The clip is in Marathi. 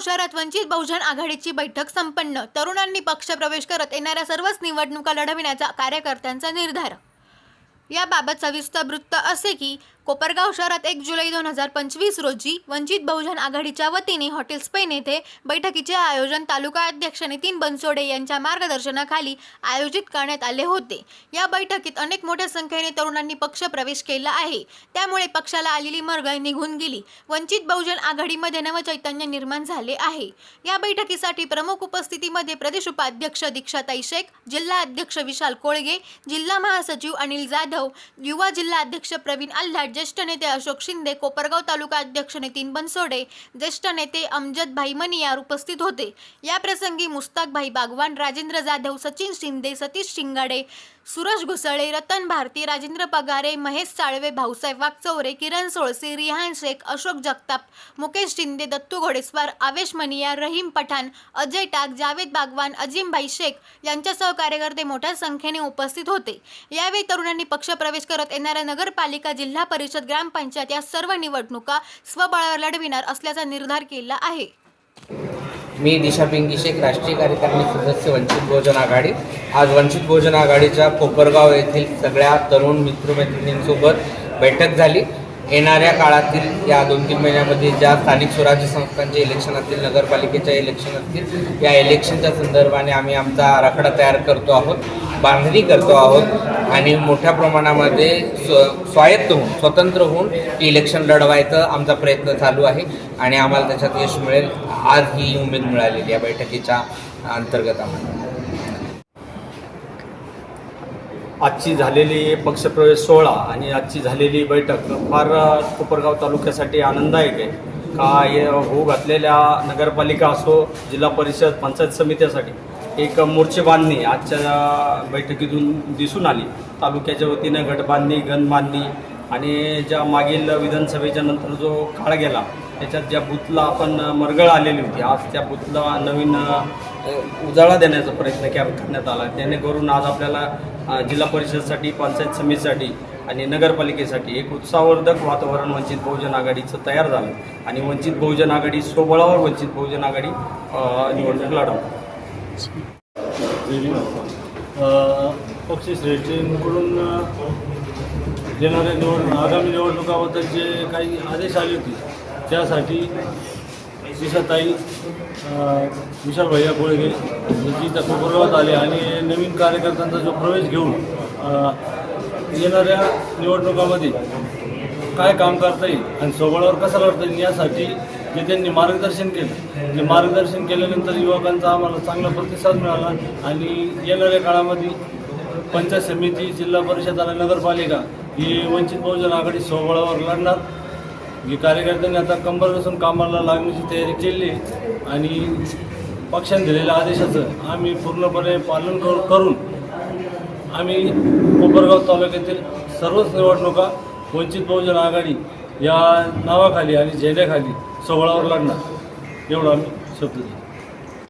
शहरात वंचित बहुजन आघाडीची बैठक संपन्न. तरुणांनी पक्षप्रवेश करत येणाऱ्या सर्वच निवडणुका लढविण्याचा कार्यकर्त्यांचा निर्धार. याबाबत सविस्तर वृत्त असे की कोपरगाव शहरात एक जुलै दोन हजार पंचवीस रोजी वंचित बहुजन आघाडीच्या वतीने हॉटेल स्पेन येथे बैठकीचे आयोजन तालुका अध्यक्ष नितीन बनसोडे यांच्या मार्गदर्शनाखाली आयोजित करण्यात आले होते. या बैठकीत अनेक मोठ्या संख्येने तरुणांनी पक्ष प्रवेश केला आहे. त्यामुळे पक्षाला आलेली मरगळ निघून गेली. वंचित बहुजन आघाडीमध्ये नवचैतन्य निर्माण झाले आहे. या बैठकीसाठी प्रमुख उपस्थितीमध्ये प्रदेश उपाध्यक्ष दीक्षाताई शेख जिल्हा अध्यक्ष विशाल कोळगे जिल्हा महासचिव अनिल जाधव युवा जिल्हा अध्यक्ष प्रवीण आल्हाड ज्येष्ठ नेते अशोक शिंदे कोपरगाव तालुका अध्यक्ष नितीन बनसोडे ज्येष्ठ नेते अमजद भाई मनियार उपस्थित होते. या प्रसंगी मुस्ताक भाई बागवान राजेंद्र जाधव सचिन शिंदे सतीश शिंगाडे सुरज घुसळे रतन भारती राजेंद्र पगारे महेश साळवे भाऊसाहेब वागचौरे किरण सोळसे रिहान शेख अशोक जगताप मुकेश शिंदे दत्तू घोडेस्वार आवेश मनिया रहीम पठाण अजय टाक जावेद बागवान अजिमभाई शेख यांच्यासह कार्यकर्ते मोठ्या संख्येने उपस्थित होते. यावेळी तरुणांनी पक्षप्रवेश करत येणाऱ्या नगरपालिका जिल्हा परिषद ग्रामपंचायत या सर्व निवडणुका स्वबळावर लढविणार असल्याचा निर्धार केला आहे. मी दिशा पिंकी शेख राष्ट्रीय कार्यकारिणी सदस्य वंचित बहुजन आघाडी. आज वंचित बहुजन आघाडीच्या कोपरगाव येथील सगळ्या तरुण मित्रमैत्रिणींसोबत बैठक झाली. येणाऱ्या काळातील या दोन तीन महिन्यामध्ये ज्या स्थानिक स्वराज्य संस्थांचे इलेक्शन असतील नगरपालिकेच्या इलेक्शन असतील या इलेक्शनच्या संदर्भाने आम्ही आमचा आराखडा तयार करतो आहोत बांधणी करतो आहोत आणि मोठ्या प्रमाणामध्ये स्व स्वायत्त होऊन स्वतंत्र होऊन इलेक्शन लढवायचं आमचा प्रयत्न चालू आहे आणि आम्हाला त्याच्यात यश मिळेल. आज ही उमेद मिळालेली या बैठकीच्या अंतर्गत आम्हाला. आजची झालेली पक्षप्रवेश सोहळा आणि आजची झालेली बैठक फार कोपरगाव तालुक्यासाठी आनंददायक आहे. का हे होऊ घातलेल्या नगरपालिका असो जिल्हा परिषद पंचायत समित्यासाठी एक मोर्चे बांधणी आजच्या बैठकीतून दिसून आली. तालुक्याच्या वतीनं गटबांधणी गणबांधणी आणि ज्या मागील विधानसभेच्या नंतर जो काळ गेला त्याच्यात ज्या बूथला आपण मरगळ आलेली होती आज त्या बूथला नवीन उजाळा देण्याचा प्रयत्न के- करण्यात आला. जेणेकरून आज आपल्याला जिल्हा परिषदसाठी पंचायत समितीसाठी आणि नगरपालिकेसाठी एक उत्साहवर्धक वातावरण वंचित बहुजन आघाडीचं तयार झालं आणि वंचित बहुजन आघाडी स्वबळावर वंचित बहुजन आघाडी निवडणूक लढवली. पक्षश्रेष्ठींकडून येणाऱ्या निवड आगामी निवडणुकाबद्दल जे काही आदेश आले होते त्यासाठी दिशाताई विशाल भैया कोळगे जी त्या कोपरगावात आले आणि नवीन कार्यकर्त्यांचा जो प्रवेश घेऊन येणाऱ्या निवडणुकामध्ये काय काम करता येईल आणि सोबळावर कसं लढता येईल यासाठी जे त्यांनी मार्गदर्शन केलं जे मार्गदर्शन केल्यानंतर युवकांचा आम्हाला चांगला प्रतिसाद मिळाला आणि येणाऱ्या काळामध्ये पंचायत समिती जिल्हा परिषद आणि नगरपालिका ही वंचित बहुजन आघाडी सोबळावर लढणार. ही कार्यकर्त्यांनी आता कंबर कसून कामाला लागण्याची तयारी केली आणि पक्षाने दिलेल्या आदेशाचं आम्ही पूर्णपणे पालन करू करून आम्ही कोपरगाव तालुक्यातील सर्वच निवडणुका वंचित बहुजन आघाडी या नावाखाली आणि झेंड्याखाली सोहळावर लढणार. एवढं आम्ही शब्द दिला